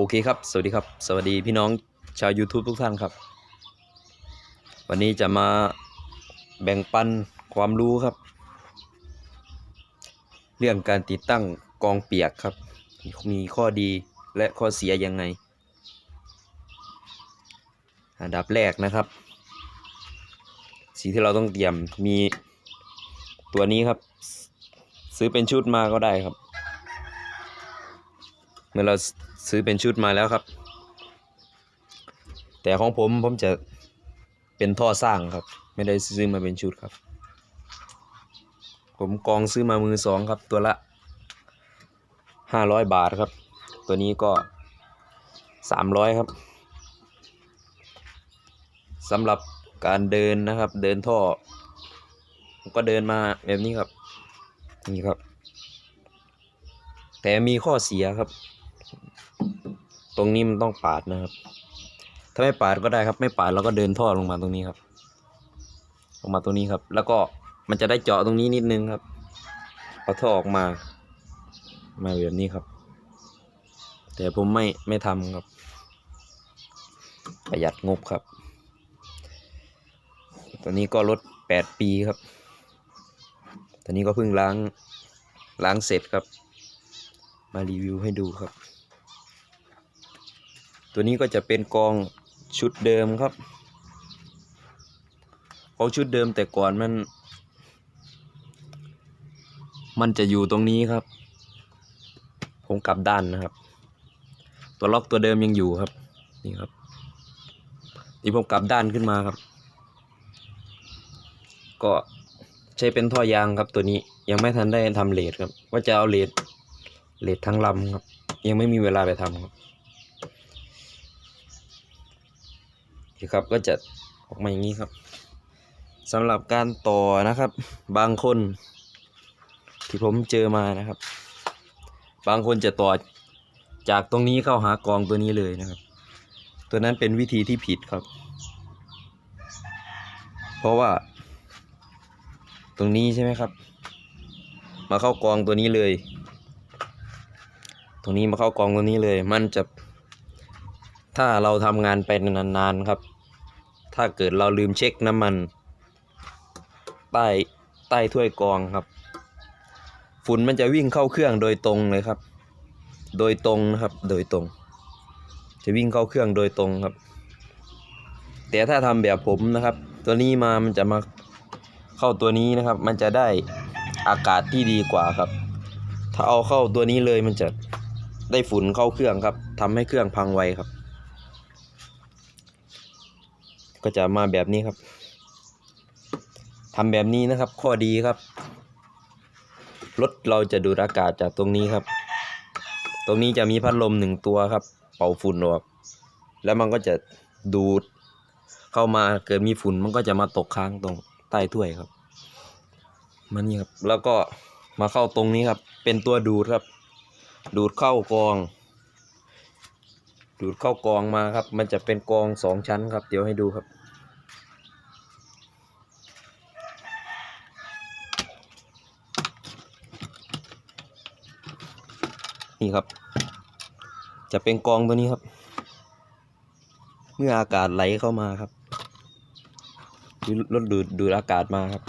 โอเคครับ สวัสดีครับ สวัสดีพี่น้องชาว YouTube ทุกท่านครับ วันนี้จะมาแบ่งปันความรู้ครับ เรื่องการติดตั้งกองเปียกครับ มีข้อดีและข้อเสียยังไง อันดับแรกนะครับ สิ่งที่เราต้องเตรียมมีตัวนี้ครับ ซื้อเป็นชุดมาก็ได้ครับ เมื่อเรา ซื้อเป็นชุดมาแล้วครับ แต่ของผมผมจะเป็นท่อสร้างครับ ไม่ได้ซื้อมาเป็นชุดครับ ผมกองซื้อมามือสองครับ ตัวละห้าร้อยบาทครับ ตัวนี้ก็สามร้อยครับสำหรับการเดินนะครับ เดินท่อผมก็เดินมาแบบนี้ครับ นี่ครับ แต่มีข้อเสียครับ ตรงนี้มันต้องปาดนะครับ ถ้าไม่ปาดก็ได้ครับ ไม่ปาดเราก็เดินท่อลงมาตรงนี้ครับ ลงมาตรงนี้ครับ แล้วก็มันจะได้เจาะตรงนี้นิดนึงครับเอาท่อออกมา มาแบบนี้ครับ แต่ผมไม่ไม่ทำครับ ประหยัดงบครับตัวนี้ก็รถแปดปีครับตัวนี้ก็เพิ่งล้างล้างเสร็จครับ มารีวิวให้ดูครับ ตัวนี้ก็จะเป็นกองชุดเดิมครับกองชุดเดิมแต่ก่อนมัน มันจะอยู่ตรงนี้ครับ ผมกลับด้านนะครับ ตัวล็อกตัวเดิมยังอยู่ครับนี่ครับนี่ผมกลับด้านขึ้นมาครับ ก็ใช้เป็นท่อยางครับตัวนี้ยังไม่ทันได้ทำเลดครับ ว่าจะเอาเลดเลดทั้งลำครับ ยังไม่มีเวลาไปทำครับ นี่ครับก็จะออกมาอย่างนี้ครับสำหรับการต่อนะครับ บางคนที่ผมเจอมานะครับ บางคนจะต่อจากตรงนี้เข้าหากองตัวนี้เลยนะครับ ตัวนั้นเป็นวิธีที่ผิดครับ เพราะว่า ตรงนี้ใช่ไหมครับ มาเข้ากองตัวนี้เลย ตรงนี้มาเข้ากองตรงนี้เลย มันจะถ้าเราทำงานไปนานๆครับ ถ้าเกิดเราลืมเช็คน้ำมัน ใต้ใต้ถ้วยกรองครับ ฝุ่นมันจะวิ่งเข้าเครื่องโดยตรงเลยครับ โดยตรงนะครับ โดยตรง จะวิ่งเข้าเครื่องโดยตรงครับ แต่ถ้าทำแบบผมนะครับ ตัวนี้มามันจะมาเข้าตัวนี้นะครับ มันจะได้อากาศที่ดีกว่าครับ ถ้าเอาเข้าตัวนี้เลยมันจะได้ฝุ่นเข้าเครื่องครับทำให้เครื่องพังไวครับ ก็จะมาแบบนี้ครับทำแบบนี้นะครับ ข้อดีครับรถเราจะดูดอากาศจากตรงนี้ครับ ตรงนี้จะมีพัดลมหนึ่งตัวครับ เป่าฝุ่นออก แล้วมันก็จะดูดเข้ามาเกิดมีฝุ่นมันก็จะมาตกค้างตรงใต้ถ้วยครับ มันนี่ครับ แล้วก็มาเข้าตรงนี้ครับ เป็นตัวดูดครับ ดูดเข้ากอง ดูดเข้ากองมาครับ มันจะเป็นกองสองชั้นครับ เดี๋ยวให้ดูครับ นี่ครับ จะเป็นกองตัวนี้ครับ เมื่ออากาศไหลเข้ามาครับรถดูดดูดอากาศมาครับ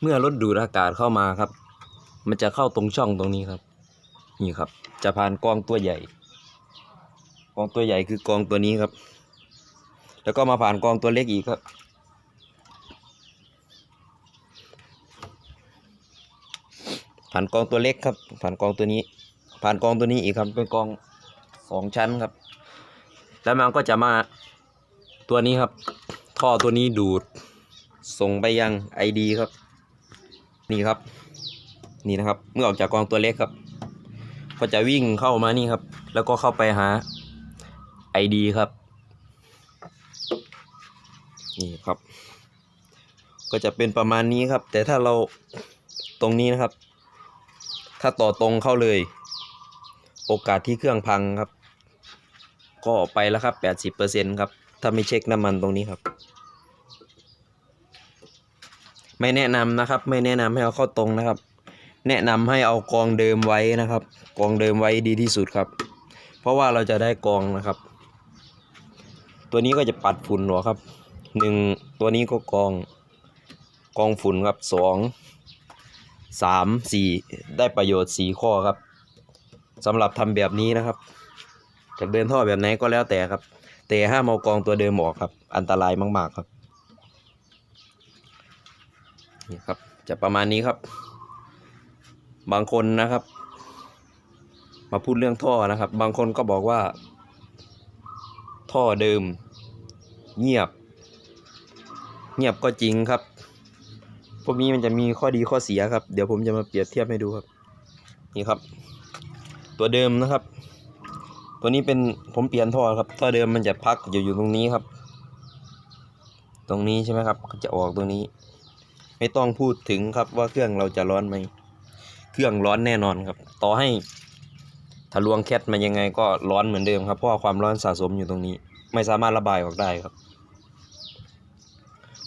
เมื่อรถดูดอากาศเข้ามาครับ มันจะเข้าตรงช่องตรงนี้ครับ นี่ครับ จะผ่านกองตัวใหญ่ กองตัวใหญ่คือกองตัวนี้ครับ แล้วก็มาผ่านกองตัวเล็กอีกครับ ผ่านกองตัวเล็กครับ ผ่านกองตัวนี้ ผ่านกองตัวนี้อีกครับ เป็นกองสองชั้นครับ แล้วมันก็จะมาตัวนี้ครับ ท่อตัวนี้ดูด ส่งไปยังไอดีครับ นี่ครับ นี่นะครับ เมื่อออกจากกองตัวเล็กครับ ก็จะวิ่งเข้ามานี่ครับ แล้วก็เข้าไปหาไอดีครับ นี่ครับ ก็จะเป็นประมาณนี้ครับ แต่ถ้าเราตรงนี้นะครับ ถ้าต่อตรงเข้าเลย โอกาสที่เครื่องพังครับ ก็ไปแล้วครับ 80%ครับ ถ้าไม่เช็คน้ำมันตรงนี้ครับ ไม่แนะนำนะครับ ไม่แนะนำให้เอาเข้าตรงนะครับ แนะนำให้เอากองเดิมไว้นะครับ กองเดิมไว้ดีที่สุดครับ เพราะว่าเราจะได้กองนะครับ ตัวนี้ก็จะปัดฝุ่นหัวครับหนึ่งตัวนี้ก็กองกองฝุ่นครับสองสามสี่ได้ประโยชน์สี่ข้อครับสำหรับทำแบบนี้นะครับจะเดินท่อแบบไหนก็แล้วแต่ครับ แต่ห้ามเอากองตัวเดิมออกครับ อันตรายมาก ๆ ครับนี่ครับ จะประมาณนี้ครับ บางคนนะครับ มาพูดเรื่องท่อนะครับ บางคนก็บอกว่า ท่อเดิม เงียบ เงียบก็จริงครับ พวกนี้มันจะมีข้อดีข้อเสียครับ เดี๋ยวผมจะมาเปรียบเทียบให้ดูครับ นี่ครับ ตัวเดิมนะครับ ตัวนี้เป็นผมเปลี่ยนท่อครับ ท่อเดิมมันจะพักอยู่อยู่ตรงนี้ครับ ตรงนี้ใช่ไหมครับจะออกตรงนี้ ไม่ต้องพูดถึงครับว่าเครื่องเราจะร้อนไหม เครื่องร้อนแน่นอนครับ ต่อให้ทะลวงแคทมันยังไงก็ร้อนเหมือนเดิมครับ เพราะว่าความร้อนสะสมอยู่ตรงนี้ ไม่สามารถระบายออกได้ครับ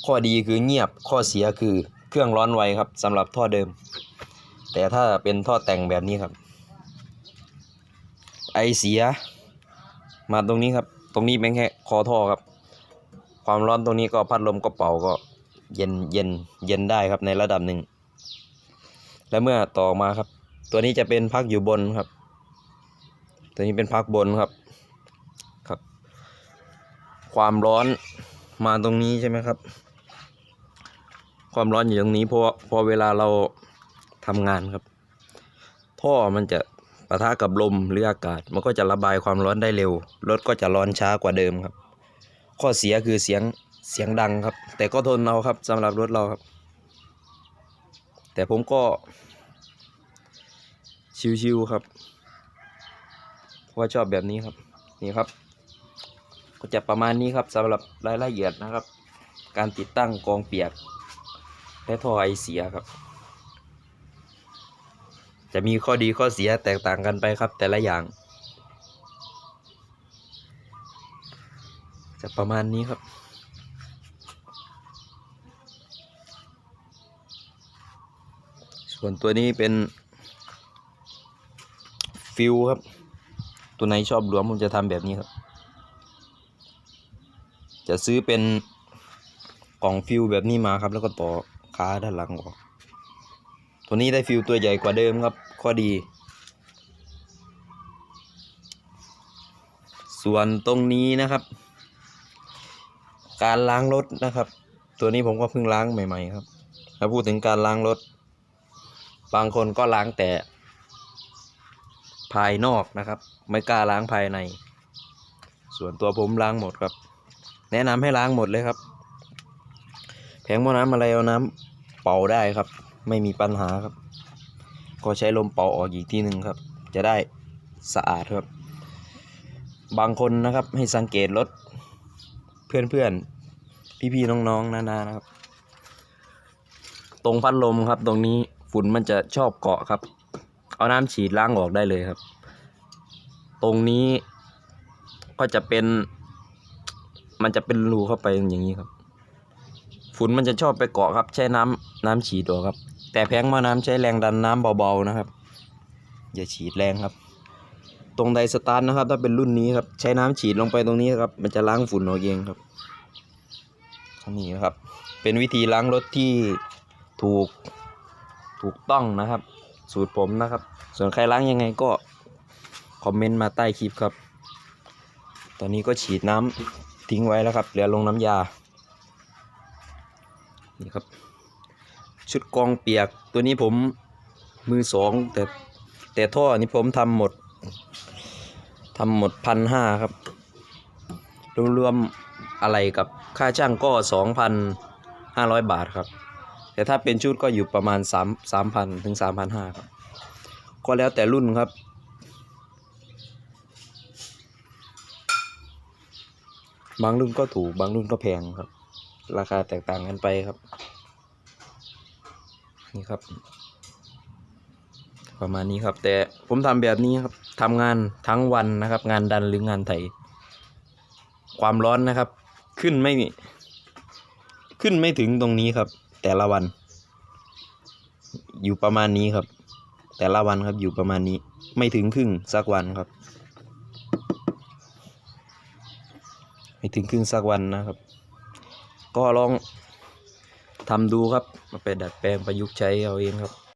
ข้อดีคือเงียบข้อเสียคือเครื่องร้อนไวครับสำหรับท่อเดิม แต่ถ้าเป็นท่อแต่งแบบนี้ครับ ไอเสีย มาตรงนี้ครับ ตรงนี้เป็นแค่คอท่อครับ ความร้อนตรงนี้ก็พัดลมก็เป่าก็เย็นเย็นเย็นได้ครับในระดับหนึ่ง และเมื่อต่อมาครับ ตัวนี้จะเป็นพักอยู่บนครับ ตัวนี้เป็นพักบนครับครับ ความร้อนมาตรงนี้ใช่ไหมครับ ความร้อนอยู่ตรงนี้เพราะพอเวลาเราทำงานครับ ท่อมันจะปะทะกับลมหรืออากาศ มันก็จะระบายความร้อนได้เร็ว รถก็จะร้อนช้ากว่าเดิมครับ ข้อเสียคือเสียงเสียงดังครับ แต่ก็ทนเอาครับสำหรับรถเราครับ แต่ผมก็ ชิวๆครับเพราะว่าชอบแบบนี้ครับ นี่ครับ ก็จะประมาณนี้ครับสำหรับรายละเอียดนะครับ การติดตั้งกองเปียก และท่อไอเสียครับ จะมีข้อดีข้อเสียแตกต่างกันไปครับ แต่ละอย่าง จะประมาณนี้ครับ ส่วนตัวนี้เป็นฟิวครับ ตัวไหนชอบหลวมผมจะทำแบบนี้ครับ จะซื้อเป็นกล่องฟิวแบบนี้มาครับ แล้วก็ต่อขาด้านหลังออกตัวนี้ได้ฟิวตัวใหญ่กว่าเดิมครับ ข้อดี ส่วนตรงนี้นะครับ การล้างรถนะครับ ตัวนี้ผมก็เพิ่งล้างใหม่ ๆ ครับถ้าพูดถึงการล้างรถ บางคนก็ล้างแต่ ภายนอกนะครับ ไม่กล้าล้างภายใน ส่วนตัวผมล้างหมดครับ แนะนำให้ล้างหมดเลยครับ แผงหม้อน้ำอะไรเอาน้ำเป่าได้ครับ ไม่มีปัญหาครับ ก็ใช้ลมเป่าออกอีกทีหนึ่งครับ จะได้สะอาดครับ บางคนนะครับให้สังเกตรถเพื่อนๆ พี่ๆ น้องๆ นานานะครับ ตรงพัดลมครับตรงนี้ ฝุ่นมันจะชอบเกาะครับ เอาน้ำฉีดล้างออกได้เลยครับ ตรงนี้ก็จะเป็น มันจะเป็นรูเข้าไปอย่างนี้ครับ ฝุ่นมันจะชอบไปเกาะครับ ใช้น้ำน้ำฉีดออกครับ แต่แพงมาน้ำใช้แรงดันน้ำเบาๆนะครับ อย่าฉีดแรงครับ ตรงไดสตาร์ทนะครับ ถ้าเป็นรุ่นนี้ครับ ใช้น้ำฉีดลงไปตรงนี้ครับ มันจะล้างฝุ่นออกเองครับนี่นะครับ เป็นวิธีล้างรถที่ถูก ถูกต้องนะครับ สูตรผมนะครับ ส่วนใครล้างยังไงก็คอมเมนต์มาใต้คลิปครับ ตอนนี้ก็ฉีดน้ำทิ้งไว้แล้วครับเหลือลงน้ำยา นี่ครับ ชุดกองเปียกตัวนี้ผมมือสองแต่แต่ท่อนี้ผมทำหมดทำหมดพันห้าครับ รวมๆอะไรกับค่าจ้างก็สองพันห้าร้อยบาทครับ แต่ถ้าเป็นชุดก็อยู่ประมาณสามสามพันถึงสามพันห้าครับ ก็แล้วแต่รุ่นครับ บางรุ่นก็ถูก บางรุ่นก็แพงครับ ราคาแตกต่างกันไปครับ นี่ครับ ประมาณนี้ครับ แต่ผมทำแบบนี้ครับทำงานทั้งวันนะครับ งานดันหรืองานไถ ความร้อนนะครับ ขึ้นไม่ ขึ้นไม่ถึงตรงนี้ครับ แต่ละวัน อยู่ประมาณนี้ครับ แต่ละวันครับอยู่ประมาณนี้ ไม่ถึงครึ่งสักวันครับ ไม่ถึงครึ่งสักวันนะครับ ก็ลองทำดูครับมาไปดัดแปลงประยุกต์ใช้เอาเองครับ